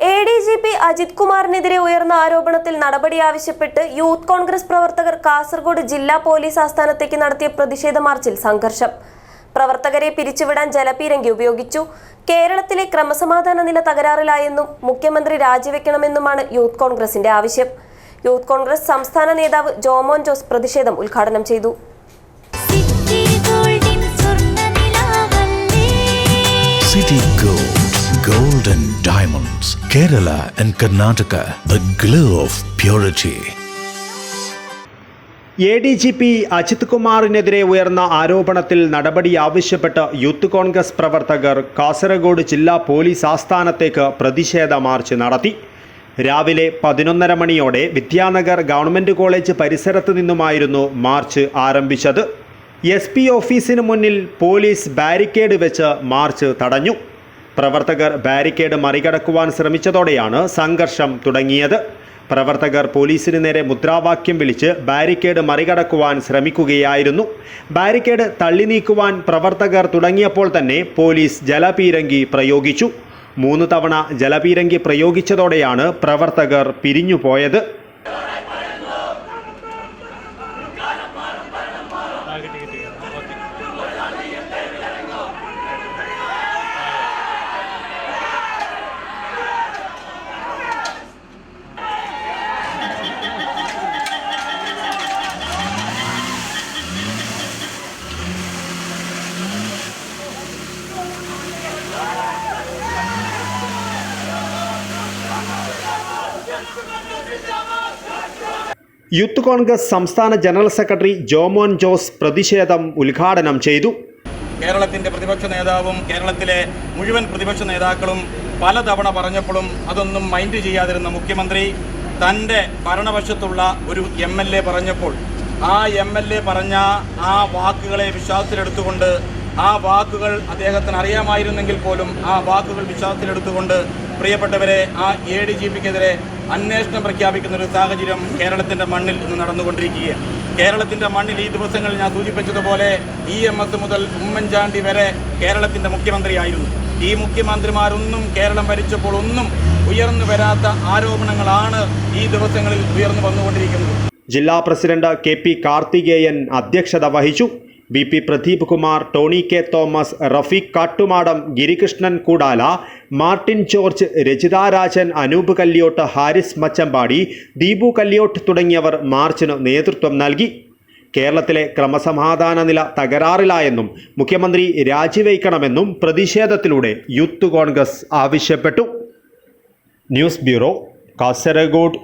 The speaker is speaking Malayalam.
A D G P Ajith കുമാറിനെതിരെ ഉയർന്ന ആരോപണത്തിൽ നടപടി ആവശ്യപ്പെട്ട് യൂത്ത് കോൺഗ്രസ് പ്രവർത്തകർ കാസർഗോഡ് ജില്ലാ പോലീസ് ആസ്ഥാനത്തേക്ക് നടത്തിയ പ്രതിഷേധ മാർച്ചിൽ സംഘർഷം. പ്രവർത്തകരെ പിരിച്ചുവിടാൻ ജലപീരങ്കി ഉപയോഗിച്ചു. കേരളത്തിലെ ക്രമസമാധാന നില തകരാറിലായെന്നും മുഖ്യമന്ത്രി രാജിവെക്കണമെന്നുമാണ് യൂത്ത് കോൺഗ്രസിന്റെ ആവശ്യം. യൂത്ത് കോൺഗ്രസ് സംസ്ഥാന നേതാവ് ജോമോൻ ജോസ് പ്രതിഷേധം ഉദ്ഘാടനം ചെയ്തു. സിറ്റി ഗോൾഡിൻ സ്വർണനിലാവല്ലേ City Gold, Diamonds, and Karnataka the glow of purity. A D G P Ajith കുമാറിനെതിരെ ഉയർന്ന ആരോപണത്തിൽ നടപടി ആവശ്യപ്പെട്ട് യൂത്ത് കോൺഗ്രസ് പ്രവർത്തകർ കാസർഗോഡ് ജില്ലാ പോലീസ് ആസ്ഥാനത്തേക്ക് പ്രതിഷേധ മാർച്ച് നടത്തി രാവിലെ പതിനൊന്നര മണിയോടെ വിദ്യാനഗർ ഗവൺമെന്റ് കോളേജ് പരിസരത്ത് നിന്നുമായിരുന്നു മാർച്ച് ആരംഭിച്ചത് എസ് പി ഓഫീസിന് മുന്നിൽ പോലീസ് ബാരിക്കേഡ് വെച്ച് മാർച്ച് തടഞ്ഞു പ്രവർത്തകർ ബാരിക്കേഡ് മറികടക്കുവാൻ ശ്രമിച്ചതോടെയാണ് സംഘർഷം തുടങ്ങിയത്. പ്രവർത്തകർ പോലീസിന് നേരെ മുദ്രാവാക്യം വിളിച്ച് ബാരിക്കേഡ് മറികടക്കുവാൻ ശ്രമിക്കുകയായിരുന്നു. ബാരിക്കേഡ് തള്ളി നീക്കുവാൻ പ്രവർത്തകർ തുടങ്ങിയപ്പോൾ തന്നെ പോലീസ് ജലപീരങ്കി പ്രയോഗിച്ചു. മൂന്ന് തവണ ജലപീരങ്കി പ്രയോഗിച്ചതോടെയാണ് പ്രവർത്തകർ പിരിഞ്ഞുപോയത്. യൂത്ത് കോൺഗ്രസ് സംസ്ഥാന ജനറൽ സെക്രട്ടറി ജോമോൻ ജോസ് പ്രതിഷേധം ഉദ്ഘാടനം ചെയ്തു. കേരളത്തിന്റെ പ്രതിപക്ഷ നേതാവും കേരളത്തിലെ മുഴുവൻ പ്രതിപക്ഷ നേതാക്കളും പലതവണ പറഞ്ഞപ്പോഴും അതൊന്നും മൈൻഡ് ചെയ്യാതിരുന്ന മുഖ്യമന്ത്രി തന്റെ ഭരണവശത്തുള്ള ഒരു എം എൽ എ പറഞ്ഞപ്പോൾ ആ എം എൽ എ പറഞ്ഞ ആ വാക്കുകളെ വിശ്വാസത്തിലെടുത്തുകൊണ്ട് ആ വാക്കുകൾ അദ്ദേഹത്തിന് അറിയാമായിരുന്നെങ്കിൽ പോലും ആ വാക്കുകൾ വിശ്വാസത്തിലെടുത്തുകൊണ്ട് പ്രിയപ്പെട്ടവരെ ആ എ ഡി ജി പിക്കെതിരെ അന്വേഷണം പ്രഖ്യാപിക്കുന്ന ഒരു സാഹചര്യം കേരളത്തിന്റെ മണ്ണിൽ ഇന്ന് നടന്നുകൊണ്ടിരിക്കുകയാണ്. കേരളത്തിന്റെ മണ്ണിൽ ഈ ദിവസങ്ങളിൽ ഞാൻ സൂചിപ്പിച്ചതുപോലെ ഇ എം എസ് മുതൽ ഉമ്മൻചാണ്ടി വരെ കേരളത്തിന്റെ മുഖ്യമന്ത്രിയായിരുന്നു. ഈ മുഖ്യമന്ത്രിമാരൊന്നും കേരളം ഭരിച്ചപ്പോൾ ഒന്നും ഉയർന്നു വരാത്ത ആരോപണങ്ങളാണ് ഈ ദിവസങ്ങളിൽ ഉയർന്നു വന്നുകൊണ്ടിരിക്കുന്നത്. ജില്ലാ പ്രസിഡന്റ് കെ പി കാർത്തികേയൻ അധ്യക്ഷത വഹിച്ചു. B P Pradeep Kumar Tony K Thomas Rafeeq Kattumadam Girikrishnan Koodala Martin George Rachitha Rajan Anoop Kalyot Haris Machampadi Deepu Kalyot തുടങ്ങിയവർ മാർച്ചിന് നേതൃത്വം നൽകി. കേരളത്തിലെ ക്രമസമാധാന നില തകരാറിലായെന്നും മുഖ്യമന്ത്രി രാജിവയ്ക്കണമെന്നും പ്രതിഷേധത്തിലൂടെ യൂത്ത് കോൺഗ്രസ് ആവശ്യപ്പെട്ടു. News bureau Kasaragod.